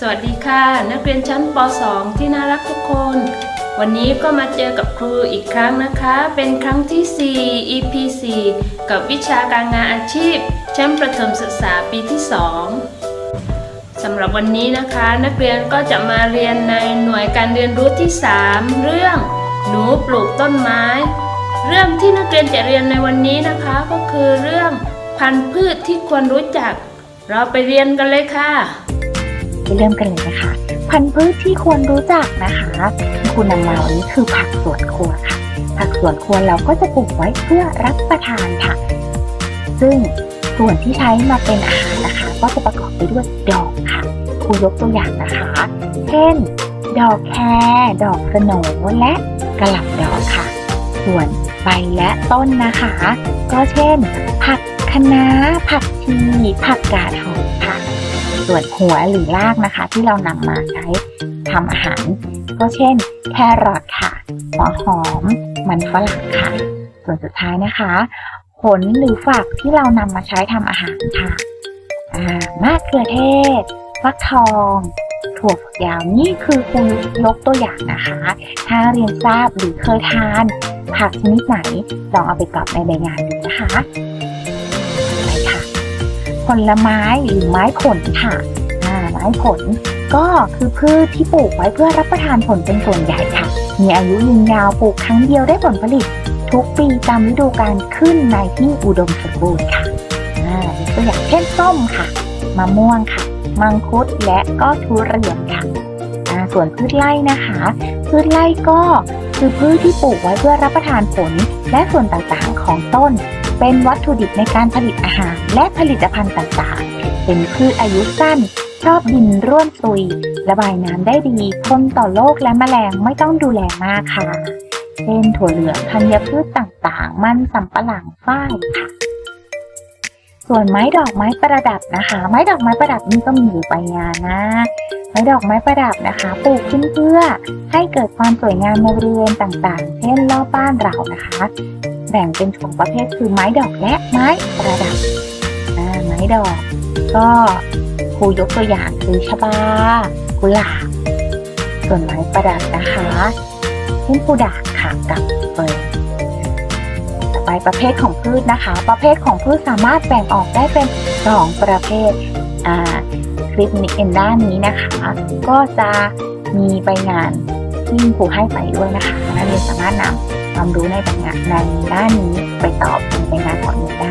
สวัสดีค่ะ นักเรียนชั้นป .2 ที่น่ารักทุกคน วันนี้ก็มาเจอกับครูอีกครั้งนะคะ เป็นครั้งที่ 4 EP 4กับวิชาการงานอาชีพ ชั้นประถมศึกษาปีที่ 2 สำหรับวันนี้นะคะ นักเรียนก็จะมาเรียนในหน่วยการเรียนรู้ที่ 3 เรื่อง หนูปลูกต้นไม้ เรื่องที่นักเรียนจะเรียนในวันนี้นะคะ ก็คือเรื่องพันธุ์พืชที่ควรรู้จัก เราไปเรียนกันเลยค่ะ ไปเริ่มกันเลยนะคะ พันธุ์พืชที่ควรรู้จักนะคะที่คุณนำมาวันนี้คือผักสวนครัวค่ะ ผักสวนครัวเราก็จะปลูกไว้เพื่อรับประทานค่ะ ซึ่งส่วนที่ใช้มาเป็นอาหารนะคะ ก็จะประกอบไปด้วยดอกค่ะครูยกตัวอย่างนะคะ เช่น ดอกแครดอกสโหนและกระหล่ำดอกค่ะ ส่วนใบและต้นนะคะ ก็เช่น ผักคะน้าผักชีผักกาดหอมค่ะ ส่วนหัวหรือรากนะคะ ที่เรานำมาใช้ทำอาหาร ก็เช่น แครอทค่ะหัวหอม มันฝรั่งค่ะ ส่วนสุดท้ายนะคะ ผลหรือฝักที่เรานำมาใช้ทำอาหารค่ะอ่ามะเขือเทศฟักทองถั่วฝักยาวนี่คือครูยกตัวอย่างนะคะ ถ้าเรียนทราบหรือเคยทานผักชนิดไหน ลองเอาไปกรอบในใบงานดูนะคะ ผลไม้หรือไม้ผลค่ะไม้ผล ก็คือพืชที่ปลูกไว้เพื่อรับประทานผลเป็นส่วนใหญ่ค่ะ มีอายุยืนยาวปลูกครั้งเดียวได้ผลผลิต ทุกปีตามฤดูกาลขึ้นในที่อุดมสมบูรณ์ค่ะตัวอย่างเช่นส้มค่ะมะม่วงค่ะ มังคุดและก็ทุเรียนค่ะส่วนพืชไร่นะคะ พืชไร่ก็คือพืชที่ปลูกไว้เพื่อรับประทานผลและส่วนต่างๆของต้น เป็นวัตถุดิบในการผลิตอาหาร และผลิตภัณฑ์ต่างๆ เป็นพืชอายุสั้น ชอบดินร่วนซุย ระบายน้ำได้ดีทนต่อโรคและแมลงไม่ต้องดูแลมากค่ะ เช่นถั่วเหลืองธัญพืชต่างๆ มันสำปะหลังฝ้ายค่ะส่วนไม้ดอกไม้ประดับนะคะ ไม้ดอกไม้ประดับนี่ก็มีอยู่ใบงานนะ ไม้ดอกไม้ประดับนะคะปลูกขึ้นเพื่อให้เกิดความสวยงามในบริเวณต่างๆ เช่นรอบบ้านเรานะคะ บ่งเป็นสองประเภทคือไม้ดอกและไม้ประดับไม้ดอก ก็ครูยกตัวอย่างคือชบากุหลาบส่วนไม้ประดับนะคะเช่นผู้ด่าค่ะกับเฟิร์ต่อไปประเภทของพืชนะคะ ประเภทของพืชสามารถแบ่งออกได้เป็นสองประเภทอ่าคลิปนี้เอ็นด้านนี้นะคะ ก็จะมีใบงานที่ครูให้ไปด้วยนะคะนักเรียนสามารถนำ ความรู้ในบงานในด้านนี้ไปตอบในงานของหนูได้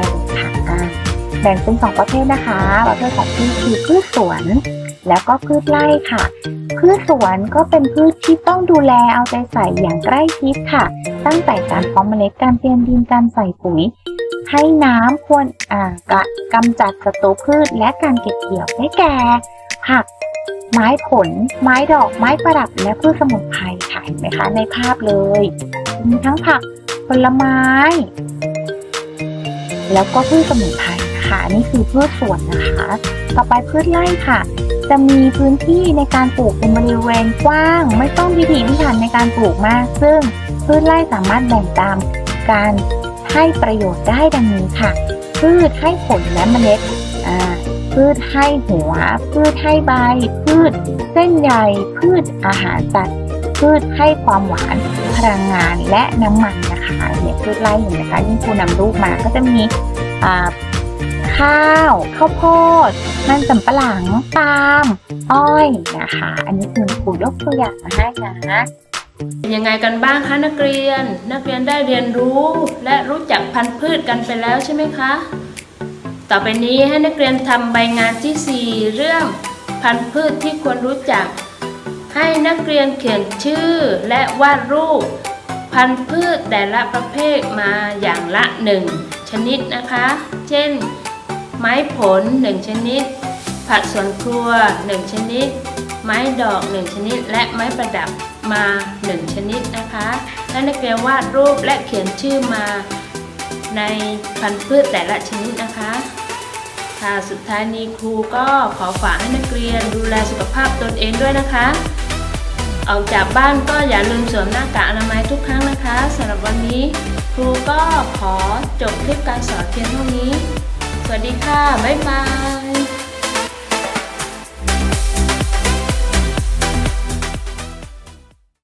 ค่ะแบ่งเป็นสองประเภทนะคะประเภทของพืชคือพืชสวน แล้วก็พืชไร่ค่ะ พืชสวนก็เป็นพืชที่ต้องดูแลเอาใจใส่อย่างใกล้ชิดค่ะ ตั้งแต่การเพาะเมล็ดการเตรียมดินการใส่ปุ๋ยให้น้ำควรอ่ากะกำจัดศัตรูพืชและการเก็บเกี่ยวได้แก่ผัก ไม้ผล ไม้ดอก ไม้ประดับ และพืชสมุนไพรค่ะเห็นไหมคะ ในภาพเลย มีทั้งผักผลไม้ แล้วก็พืชสมุนไพรนะคะอันนี่คือพืชสวนนะคะ ต่อไปพืชไร่ค่ะ จะมีพื้นที่ในการปลูกเป็นบริเวณกว้าง ไม่ต้องพิถีพิถันในการปลูกมาก ซึ่งพืชไร่สามารถแบ่งตามการให้ประโยชน์ได้ดังนี้ค่ะ พืชให้ผลและเมล็ดอ่าพืชให้หัว พืชให้ใบ พืชเส้นใยพืชอาหารสัตว์ พืชให้ความหวาน พลังงานและน้ำมันนะคะเนี่ยพืชไร่เห็นไหมคะยิ่งครูนำรูปมาก็จะมีอ่าข้าวข้าวโพดมันสำปะหลังปาล์มอ้อยนะคะ อันนี้คือครูยกตัวอย่างมาให้นะเป็นยังไงกันบ้างคะนักเรียน นักเรียนได้เรียนรู้ และรู้จักพันธุ์พืชกันไปแล้วใช่ไหมคะ ต่อไปนี้ให้นักเรียนทำใบงานที่ 4 เรื่องพันธุ์พืชที่ควรรู้จัก ให้นักเรียนเขียนชื่อและวาดรูป พันธุ์พืชแต่ละประเภทมาอย่างละ1ชนิดนะคะ เช่น ไม้ผล1ชนิด ผักสวนครัว1ชนิด ไม้ดอก1ชนิด และไม้ประดับมา1ชนิดนะคะและนักเรียนวาดรูปและเขียนชื่อมาในพันธุ์พืชแต่ละชนิดนะคะค่ะสุดท้ายนี้ครูก็ขอฝากให้นักเรียนดูแลสุขภาพตนเองด้วยนะคะ ออกจากบ้านก็อย่าลืมสวมหน้ากากอนามัยทุกครั้งนะคะสำหรับวันนี้ ครูก็ขอจบคลิปการสอนเพียงเท่านี้ สวัสดีค่ะ บ๊ายบาย